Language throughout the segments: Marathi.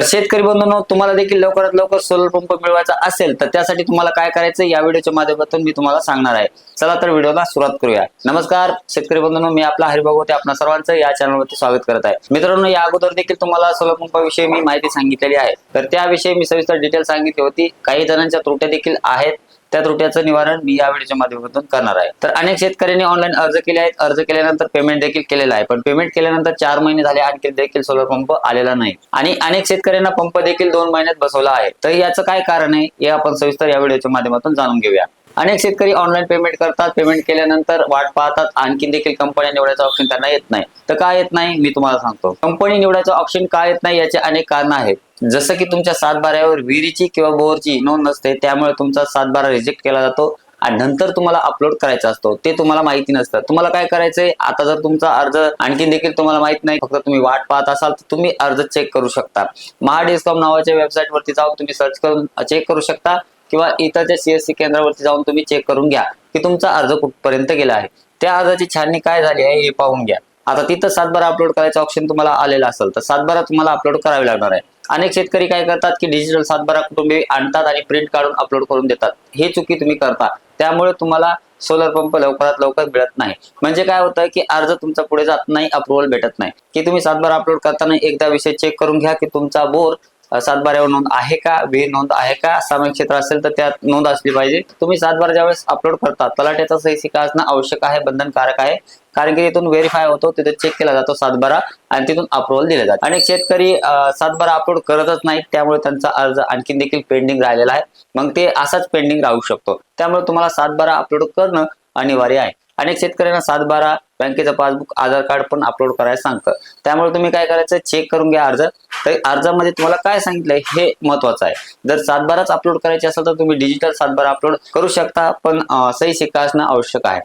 तर शेतकरी बंधूंनो तुम्हाला देखील लवकरात लवकर सोलर पंप मिळवायचा असेल तर त्यासाठी तुम्हाला काय करायचं? या व्हिडिओच्या माध्यमातून मी तुम्हाला सांगणार आहे. चला तर व्हिडिओला सुरुवात करूया. नमस्कार शेतकरी बंधूंनो मी आपला हरिभागवते आपणा सर्वांचं या चॅनलवरती स्वागत करत आहे. मित्रांनो या अगोदर देखील तुम्हाला सोलर पंपाविषयी मी माहिती सांगितलेली आहे. तर त्याविषयी मी सविस्तर डिटेल सांगितली होती. काही जणांच्या त्रुट्या देखील आहेत. त्या त्रुट्याचं निवारण मी या व्हिडिओच्या माध्यमातून करणार आहे. तर अनेक शेतकऱ्यांनी ऑनलाईन अर्ज केले आहेत. अर्ज केल्यानंतर पेमेंट देखील केलेलं आहे. पण पेमेंट केल्यानंतर चार महिने झाले आणखी देखील सोलर पंप आलेला नाही. आणि अनेक शेतकऱ्यांना पंप देखील दोन महिन्यात बसवला आहे. तर याचं काय कारण आहे हे आपण सविस्तर या व्हिडिओच्या माध्यमातून जाणून घेऊया. अनेक शेतकरी ऑनलाईन पेमेंट करतात. पेमेंट केल्यानंतर वाट पाहतात. आणखी देखील कंपन्या निवडायचं ऑप्शन त्यांना येत नाही. तर काय येत नाही? मी तुम्हाला सांगतो. कंपनी निवडायचं ऑप्शन का येत नाही याचे अनेक कारण आहेत. जसं की तुमच्या सातबाऱ्यावर विहिरीची किंवा बोरची नोंद नसते त्यामुळे तुमचा सातबारा रिजेक्ट केला जातो आणि नंतर तुम्हाला अपलोड करायचा असतो. ते तुम्हाला माहिती नसतं. तुम्हाला काय करायचंय? आता जर तुमचा अर्ज आणखी देखील तुम्हाला माहीत नाही फक्त तुम्ही वाट पाहत असाल तर तुम्ही अर्ज चेक करू शकता. महाडिस्कॉम नावाच्या वेबसाईट वरती जाऊन तुम्ही सर्च करून चेक करू शकता. किंवा इतरच्या सीएससी केंद्रावरती जाऊन तुम्ही चेक करून घ्या की तुमचा अर्ज कुठपर्यंत गेला आहे. त्या अर्जाची छाननी काय झाली आहे हे पाहून घ्या. आता तिथं सातबारा अपलोड करायचं ऑप्शन तुम्हाला आलेलं असेल तर सातबारा तुम्हाला अपलोड करावी लागणार आहे. अनेक शेतकरी काय करतात की डिजिटल सातबारा कुटुंबे आणतात आणि प्रिंट काढून अपलोड करून देतात. हे चुकी तुम्ही करता. त्यामुळे तुम्हाला सोलर पंप लवकरात लवकर मिळत नाही. म्हणजे काय होतं की अर्ज तुमचा पुढे जात नाही अप्रुव्हल भेटत नाही. की तुम्ही सातबारा अपलोड करताना एकदा विषय चेक करून घ्या की तुमचा बोर सातबाऱ्यावर नोंद आहे का? विहीर नोंद आहे का? सामायिक क्षेत्र असेल तर त्यात नोंद असली पाहिजे. तुम्ही सातबारा ज्यावेळेस अपलोड करता तलाट्याचा सही सिक्का असणं आवश्यक आहे बंधनकारक आहे. कारण की तिथून व्हेरीफाय होतो तिथे चेक केला जातो सातबारा आणि तिथून अप्रुव्हल दिले जाते. अनेक शेतकरी सातबारा अपलोड करतच नाहीत त्यामुळे त्यांचा अर्ज आणखी देखील पेंडिंग राहिलेला आहे. मग ते असाच पेंडिंग राहू शकतो. त्यामुळे तुम्हाला सातबारा अपलोड करणं अनिवार्य आहे. अनेक शेतकऱ्यांना सातबारा बँकेचं पासबुक आधार कार्ड पण अपलोड करायला सांगतं. त्यामुळे तुम्ही काय करायचं? चेक करून घ्या अर्ज. तर अर्जामध्ये तुम्हाला काय सांगितलंय हे महत्वाचं आहे. जर सातबाराच अपलोड करायचे असेल तर तुम्ही डिजिटल सातबारा अपलोड करू शकता पण सही शिक्का असणं आवश्यक आहे.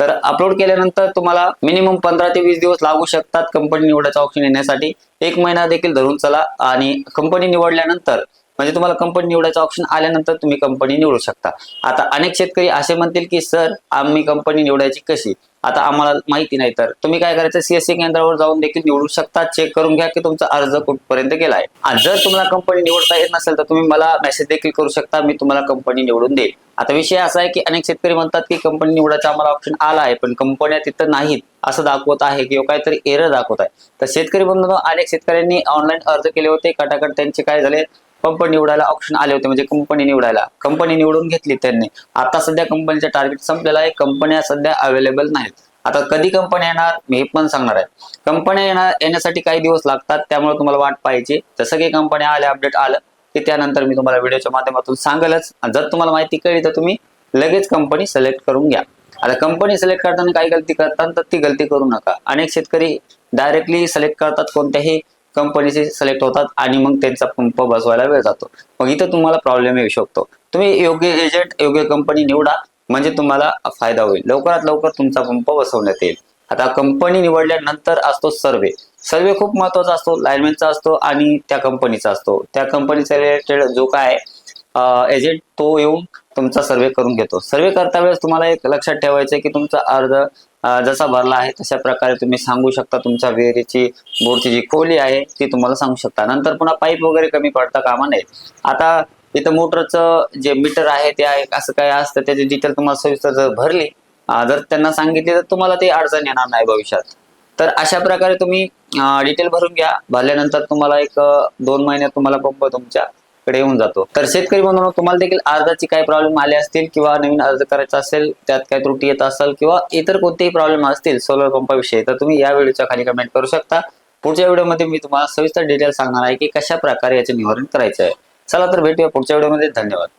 तर अपलोड केल्यानंतर तुम्हाला मिनिमम पंधरा ते वीस दिवस लागू शकतात कंपनी निवडायचा ऑप्शन येण्यासाठी. एक महिना देखील धरून चला आणि कंपनी निवडल्यानंतर म्हणजे तुम्हाला कंपनी निवडायचं ऑप्शन आल्यानंतर तुम्ही कंपनी निवडू शकता. आता अनेक शेतकरी असे म्हणतील की सर आम्ही कंपनी निवडायची कशी? आता आम्हाला माहिती नाही तर. तुम्ही काय करायचं? सीएससी केंद्रावर जाऊन देखील निवडू शकता. चेक करून घ्या की तुमचा अर्ज कुठपर्यंत गेला आहे जर तुम्हाला कंपनी निवडता येत नसेल तर तुम्ही मला मेसेज देखील करू शकता. मी तुम्हाला कंपनी निवडून देईल. आता विषय असा आहे की अनेक शेतकरी म्हणतात की कंपनी निवडायचा आम्हाला ऑप्शन आला आहे पण कंपन्या तिथं नाहीत. असं दाखवत आहे किंवा काहीतरी एरर दाखवत आहे. तर शेतकरी बंधू अनेक शेतकऱ्यांनी ऑनलाईन अर्ज केले होते. कटाकट त्यांचे काय झाले? पंप निवडायला ऑप्शन आले होते म्हणजे कंपनी निवडायला. कंपनी निवडून घेतली त्यांनी. आता सध्या कंपनीचं टार्गेट संपलेलं आहे कंपन्या सध्या अवेलेबल नाहीत. आता कधी कंपन्या येणार मी हे पण सांगणार आहे. कंपन्या येणार येण्यासाठी काही दिवस लागतात त्यामुळे तुम्हाला वाट पाहिजे जसं की कंपन्या आल्या अपडेट आलं की त्यानंतर मी तुम्हाला व्हिडिओच्या माध्यमातून सांगेलच. जर तुम्हाला माहिती कळली तर तुम्ही लगेच कंपनी सिलेक्ट करून घ्या. आता कंपनी सिलेक्ट करताना काही गलती करतात तर ती गलती करू नका. अनेक शेतकरी डायरेक्टली सिलेक्ट करतात कोणत्याही कंपनीचे सिलेक्ट होतात आणि मग त्यांचा पंप बसवायला वेळ जातो. मग इथं तुम्हाला प्रॉब्लेम येऊ शकतो. तुम्ही योग्य एजंट योग्य कंपनी निवडा म्हणजे तुम्हाला फायदा होईल. लवकरात लवकर तुमचा पंप बसवण्यात येईल. आता कंपनी निवडल्यानंतर असतो सर्वे सर्वे खूप महत्त्वाचा असतो. लाईनमॅनचा असतो आणि त्या कंपनीचा असतो. त्या कंपनीचा रिलेटेड जो काय एजंट तो येऊन तुमचा सर्वे करून घेतो. सर्वे करता वेळेस तुम्हाला एक लक्षात ठेवायचं आहे की तुमचा अर्ज जसा भरला आहे तशा प्रकारे तुम्ही सांगू शकता तुमच्या विहिरीची बोरची जी खोली आहे ती तुम्हाला सांगू शकता. नंतर पुन्हा पाईप वगैरे कमी पडता कामा नये. आता इथं मोटरचं जे मीटर आहे ते आहे असं काय असतं त्याची डिटेल तुम्हाला सविस्तर जर भरली जर त्यांना सांगितली तर तुम्हाला ते अडचण येणार नाही भविष्यात. तर अशा प्रकारे तुम्ही डिटेल भरून घ्या. भरल्यानंतर तुम्हाला एक दोन महिन्यात तुम्हाला पंप तुमच्या कडे येऊन जातो. तर शेतकरी म्हणून तुम्हाला देखील अर्जाची काही प्रॉब्लेम आले असतील किंवा नवीन अर्ज करायचा असेल त्यात काही त्रुटी येत असेल किंवा इतर कोणतेही प्रॉब्लेम असतील सोलर पंपाविषयी तर तुम्ही या व्हिडिओच्या खाली कमेंट करू शकता. पुढच्या व्हिडिओमध्ये मी तुम्हाला सविस्तर डिटेल सांगणार आहे की कशा प्रकारे याचे निवारण करायचं आहे. चला तर भेटूया पुढच्या व्हिडिओमध्ये. धन्यवाद.